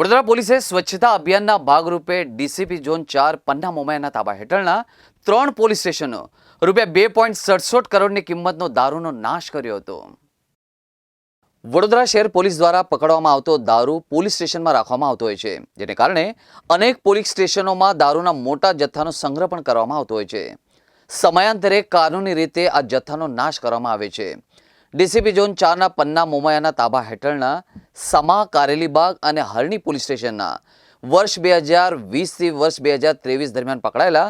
વડોદરા પોલીસે સ્વચ્છતા અભિયાનના ભાગરૂપે ડીસીપી ઝોન ચાર પન્ના મોમાયાના તાબા હેઠળના ત્રણ પોલીસ સ્ટેશનો રૂપિયા બે પોઈન્ટ સડસઠ કરોડની કિંમતનો દારૂનો નાશ કર્યો હતો. વડોદરા શહેર પોલીસ દ્વારા પકડવામાં આવતો દારૂ પોલીસ સ્ટેશનમાં રાખવામાં આવતો હોય છે, જેને કારણે અનેક પોલીસ સ્ટેશનોમાં દારૂના મોટા જથ્થાનો સંગ્રહ પણ કરવામાં આવતો હોય છે. સમયાંતરે કાનૂની રીતે આ જથ્થાનો નાશ કરવામાં આવે છે. ડીસીપી ઝોન ચારના પન્ના મોમાયાના તાબા હેઠળના સમા કારેલીબાગ અને હરણી પોલીસ સ્ટેશનના વર્ષ બે હજાર વીસથી વર્ષ બે હજાર ત્રેવીસ દરમિયાન પકડાયેલા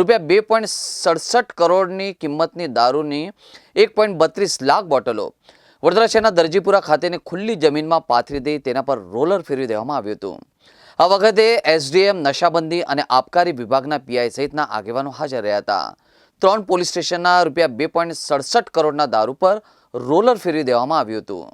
રૂપિયા બે પોઈન્ટ સડસઠ કરોડની કિંમતની દારૂની એક પોઈન્ટ બત્રીસ લાખ બોટલો વડોદરા શહેરના દરજીપુરા ખાતેની ખુલ્લી જમીનમાં પાથરી દઈ તેના પર રોલર ફેરવી દેવામાં આવ્યું હતું. આ વખતે એસડીએમ, નશાબંધી અને આબકારી વિભાગના પીઆઈ સહિતના આગેવાનો હાજર રહ્યા હતા. ત્રણ પોલીસ સ્ટેશનના રૂપિયા બે પોઈન્ટ સડસઠ કરોડના દારૂ પર રોલર ફેરવી દેવામાં આવ્યું હતું.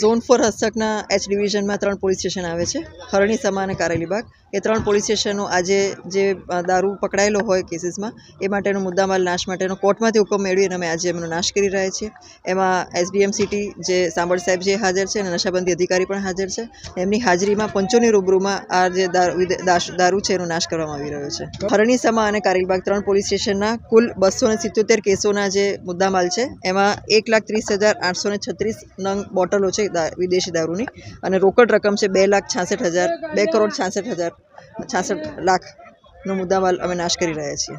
ઝોન ફોર હસ્તકના એચ ડિવિઝનમાં ત્રણ પોલીસ સ્ટેશન આવે છે. હરણી સમા અને કારેલીબાગ. એ ત્રણ પોલીસ સ્ટેશનો આજે જે દારૂ પકડાયેલો હોય કેસીસમાં એ માટેનો મુદ્દામાલ નાશ માટેનો કોર્ટમાંથી હુકમ મેળવીને અમે આજે એમનો નાશ કરી રહ્યા છીએ. એમાં એસડીએમ સિટી જે સાંભળ સાહેબ જે હાજર છે અને નશાબંધી અધિકારી પણ હાજર છે. એમની હાજરીમાં પંચોની રૂબરૂમાં આ જે દારૂ છે એનો નાશ કરવામાં આવી રહ્યો છે. હરણીસમા અને કારેલીબાગ ત્રણ પોલીસ સ્ટેશનના કુલ બસો ને સિત્તોતેર કેસોના જે મુદ્દામાલ છે, એમાં એક લાખ ત્રીસ હજાર આઠસો ને છત્રીસ નંગ બોટલો છે વિદેશી દારૂની અને રોકડ રકમ છે બે લાખ છાસઠ હજાર, બે કરોડ છાસઠ હજાર છાસઠ લાખનો મુદ્દામાલ અમે નાશ કરી રહ્યા છીએ.